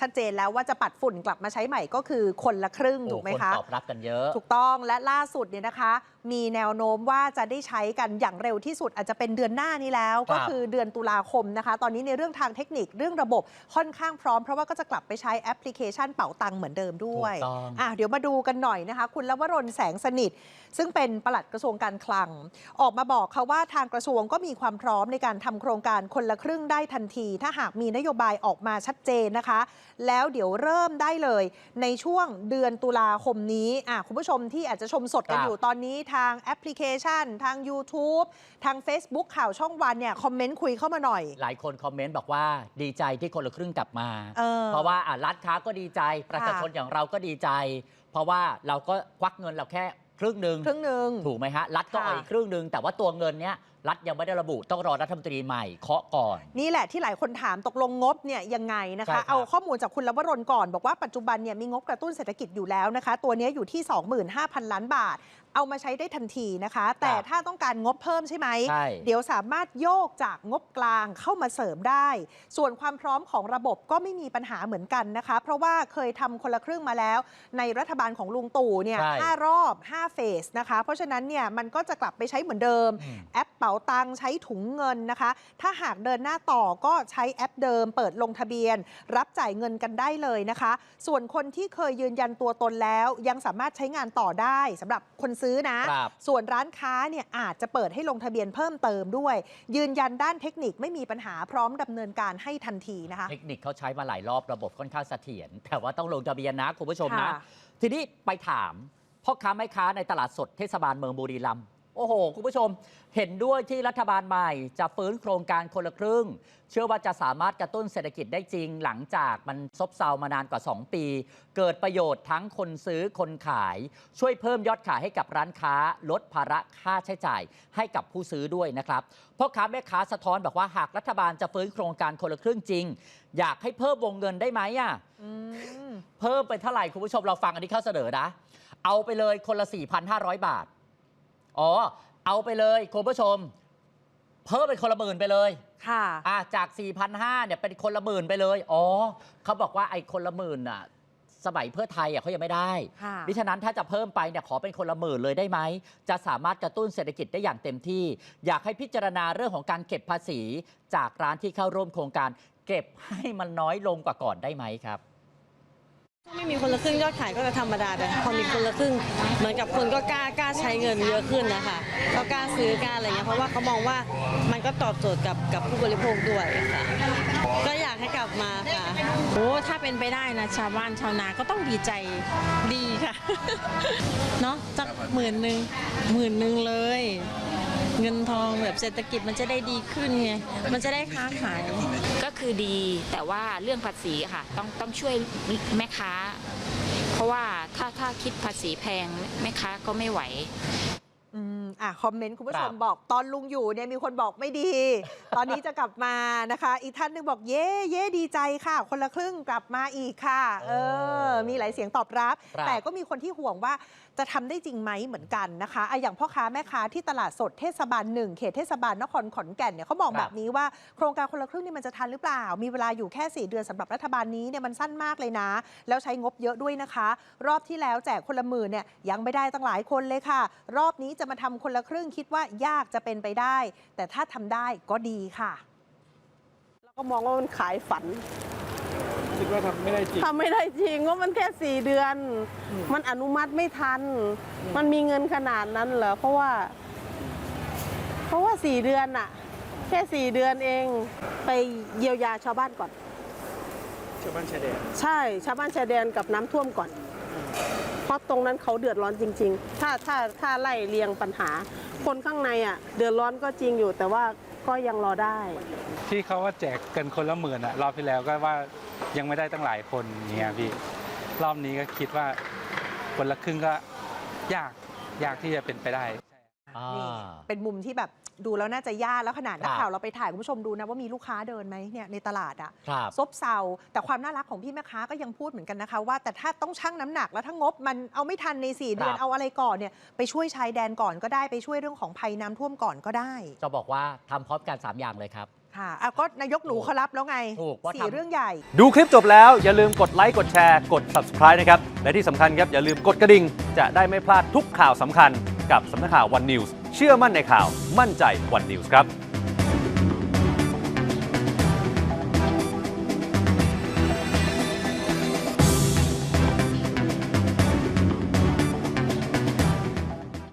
ชัดเจนแล้วว่าจะปัดฝุ่นกลับมาใช้ใหม่ก็คือคนละครึ่งโอ้ถูกไหมคนคะตอบรับกันเยอะถูกต้องและล่าสุดเนี่ยนะคะ มีแนวโน้มว่าจะได้ใช้กันอย่างเร็วที่สุดอาจจะเป็นเดือนหน้านี้แล้วครับก็คือเดือนตุลาคมนะคะ ตอนนี้ในเรื่องทางเทคนิคเรื่องระบบค่อนข้างพร้อม เพราะว่าก็จะกลับไปใช้แอปพลิเคชันเป๋าตังค์เหมือนเดิมด้วยถูกต้องอะเดี๋ยวมาดูกันหน่อยนะคะ คุณลวรนแสงสนิท ซึ่งเป็นปลัดกระทรวงการคลัง ออกมาบอกค่ะว่าทางกระทรวงก็มีความพร้อมในการทำโครงการคนละครึ่งได้ทันที ถ้าหากมีนโยบายออกมาชัดเจนนะคะ แล้วเดี๋ยวเริ่มได้เลย ในช่วงเดือนตุลาคมนี้อะคุณผู้ชมที่อาจจะชมสดกันครับอยู่ตอนนี้ทางแอปพลิเคชัน ทาง YouTube ทาง Facebook ข่าวช่องวันเนี่ยคอมเมนต์คุยเข้ามาหน่อย หลายคนคอมเมนต์บอกว่าดีใจที่คนละครึ่งกลับมา เออ เพราะว่าอะร้านค้าก็ดีใจ ประชาชนอย่างเราก็ดีใจ เพราะว่าเราก็ควักเงินเราแค่ครึ่งหนึ่งครึ่งหนึ่ง ถูกไหมฮะรัฐก็ค่ะเอาอีกครึ่งหนึ่งแต่ว่าตัวเงินเนี้ย รัฐยังไม่ได้ระบุต้องรอรัฐมนตรีใหม่เคาะก่อน นี่แหละที่หลายคนถามตกลงงบเนี่ยยังไงนะใช่ครัคะ บ เอาข้อมูลจากคุณลวรนก่อน บอกว่าปัจจุบันเนี่ยมีงบกระตุ้นเศรษฐกิจอยู่แล้วนะคะ ตัวเนี้ยอยู่ที่ 25,000 ล้านบาท เอามาใช้ได้ทันทีนะคะ แต่ถ้าต้องการงบเพิ่มใช่ไหม ใช่ เดี๋ยวสามารถโยกจากงบกลางเข้ามาเสริมได้ ส่วนความพร้อมของระบบก็ไม่มีปัญหาเหมือนกันนะคะ เพราะว่าเคยทำคนละครึ่งมาแล้ว ในรัฐบาลของลุงตู่เนี่ยใช่ห้ารอบ 5 เฟสนะคะ เพราะฉะนั้นเนี่ยมันก็จะกลับไปใช้เหมือนเดิม อืม แอปเป๋าตังค์ใช้ถุงเงินนะคะ ถ้าหากเดินหน้าต่อก็ใช้แอปเดิม เปิดลงทะเบียน รับจ่ายเงินกันได้เลยนะคะ ส่วนคนที่เคยยืนยันตัวตนแล้ว ยังสามารถใช้งานต่อได้สำหรับคนซื้อนะครับส่วนร้านค้าเนี่ยอาจจะเปิดให้ลงทะเบียนเพิ่มเติมด้วย ยืนยันด้านเทคนิคไม่มีปัญหาพร้อมดำเนินการให้ทันทีนะคะ เทคนิคเขาใช้มาหลายรอบระบบค่อนข้างเสถียรแต่ว่าต้องลงทะเบียนนะคุณผู้ชมนะค่ะทีนี้ไปถามพ่อค้าแม่ค้าในตลาดสดเทศบาลเมืองบุรีรัมย์ โอ้โห คุณผู้ชม เห็นด้วยที่รัฐบาลใหม่ จะฟื้นโครงการคนละครึ่ง เชื่อว่าจะสามารถกระตุ้นเศรษฐกิจได้จริง หลังจากมันซบเซามานานกว่า 2 ปี เกิดประโยชน์ทั้งคนซื้อคนขาย ช่วยเพิ่มยอดขายให้กับร้านค้า ลดภาระค่าใช้จ่าย ให้กับผู้ซื้อด้วยนะครับพ่อค้าแม่ค้าสะท้อนบอกว่าหากรัฐบาลจะฟื้นโครงการคนละครึ่งจริง อยากให้เพิ่มวงเงินได้ไหมอะอืมเพิ่มไปเท่าไหร่คุณผู้ชมเราฟังอันนี้เข้าเสนอนะ เอาไปเลยคนละ4,500 บาท อ๋อ เอาไปเลยคุณผู้ชม เพิ่มเป็นคนละหมื่นไปเลย ค่ะอะจาก 4,500เนี่ยเป็นคนละหมื่นไปเลย อ๋อเขาบอกว่าไอ้คนละหมื่นอะ สมัยเพื่อไทยอะเขายังไม่ได้ ค่ะดิฉะนั้นถ้าจะเพิ่มไปเนี่ยขอเป็นคนละหมื่นเลยได้ไหม จะสามารถกระตุ้นเศรษฐกิจได้อย่างเต็มที่ อยากให้พิจารณาเรื่องของการเก็บภาษี จากร้านที่เข้าร่วมโครงการ เก็บให้มันน้อยลงกว่าก่อนได้ไหมครับถ้า ไม่มีคนละครึ่งยอดขายก็จะธรรมดาแต่พอมีคนละครึ่งเหมือนกับคนก็กล้ากล้าใช้เงินเยอะขึ้นนะคะก็กล้าซื้อกล้าอะไรเงี้ยเพราะว่าเขามองว่ามันก็ตอบโจทย์กับกับผู้บริโภคด้วยค่ะก็อยากให้กลับมาค่ะโอ้ถ้าเป็นไปได้นะชาวบ้านชาวนาก็ต้องดีใจดีค่ะเนาะสักหมื่นหนึ่งหมื่นหนึ่งเลย เงินทองแบบเศรษฐกิจมันจะได้ดีขึ้นไงมันจะได้ค้าขาย ก็คือดีแต่ว่าเรื่องภาษีค่ะ ต้องต้องช่วยแม่ค้า เพราะว่าถ้าถ้าคิดภาษีแพงแม่ค้าก็ไม่ไหว อืมอะคอมเมนต์คุณผู้ชมครับบอกตอนลุงอยู่เนี่ยมีคนบอกไม่ดี ตอนนี้จะกลับมานะคะ อีกท่านหนึ่งบอกเย่เย่ดีใจค่ะ คนละครึ่งกลับมาอีกค่ะ เออ มีหลายเสียงตอบรับ ครับแต่ก็มีคนที่ห่วงว่าจะทำได้จริงไหมเหมือนกันนะคะอะอย่างพ่อค้าแม่ค้าที่ตลาดสดเทศบาลหนึ่งเขตเทศบาลนครขอนแก่นเนี่ยเขามองครับ แบบนี้ว่าโครงการคนละครึ่งนี่มันจะทันหรือเปล่า มีเวลาอยู่แค่4เดือนสำหรับรัฐบาลนี้เนี่ยมันสั้นมากเลยนะ แล้วใช้งบเยอะด้วยนะคะ รอบที่แล้วแจกคนละหมื่นเนี่ยยังไม่ได้ตั้งหลายคนเลยค่ะ รอบนี้จะมาทำคนละครึ่งคิดว่ายากจะเป็นไปได้ แต่ถ้าทำได้ก็ดีค่ะ แล้วก็มองว่ามันขายฝันคิดว่าทำไม่ได้จริง ทำไม่ได้จริงว่ามันแค่สี่เดือนมันอนุมัติไม่ทัน มันมีเงินขนาดนั้นเหรอเพราะว่า เพราะว่าสี่เดือนอะแค่สี่เดือนเองไปเยียวยาชาวบ้านก่อน ชาวบ้านชายแดนใช่ ชาวบ้านชายแดนกับน้ำท่วมก่อนเพ ราะตรงนั้นเขาเดือดร้อนจริง ๆ ถ้าถ้าถ้าไล่เรียงปัญหา คนข้างในอะเดือดร้อนก็จริงอยู่ แต่ว่าก็ยังรอได้ ที่เขาว่าแจกกันคนละหมื่นอะรอบที่แล้วก็ว่ายังไม่ได้ตั้งหลายคนเนี่ยพี่รอบนี้ก็คิดว่าคนละครึ่งก็ยากยากที่จะเป็นไปได้ นี่เป็นมุมที่แบบดูแล้วน่าจะยากแล้วขนาดนักข่าวเราไปถ่ายคุณผู้ชมดูนะว่ามีลูกค้าเดินไหมเนี่ยในตลาดอะครัซบเซาแต่ความน่ารักของพี่แม่ค้าก็ยังพูดเหมือนกันนะคะว่าแต่ถ้าต้องชั่งน้ำหนักแล้วถ้างบมันเอาไม่ทันในสี่เดือนเอาอะไรก่อนเนี่ยไปช่วยชายแดนก่อนก็ได้ไปช่วยเรื่องของภัยน้ำท่วมก่อนก็ได้จะบอกว่าทำพร้อมกัน 3 อย่างเลยครับ ค่ะอาก็นายกหนูเขารับแล้วไงถูกสี่เรื่องใหญ่ ดูคลิปจบแล้วอย่าลืมกดไลค์กดแชร์กด subscribe นะครับ และที่สำคัญครับ อย่าลืมกดกระดิ่ง จะได้ไม่พลาดทุกข่าวสำคัญ กับสำนักข่าววันนิวส์เชื่อมั่นในข่าวมั่นใจวันนิวส์ครับ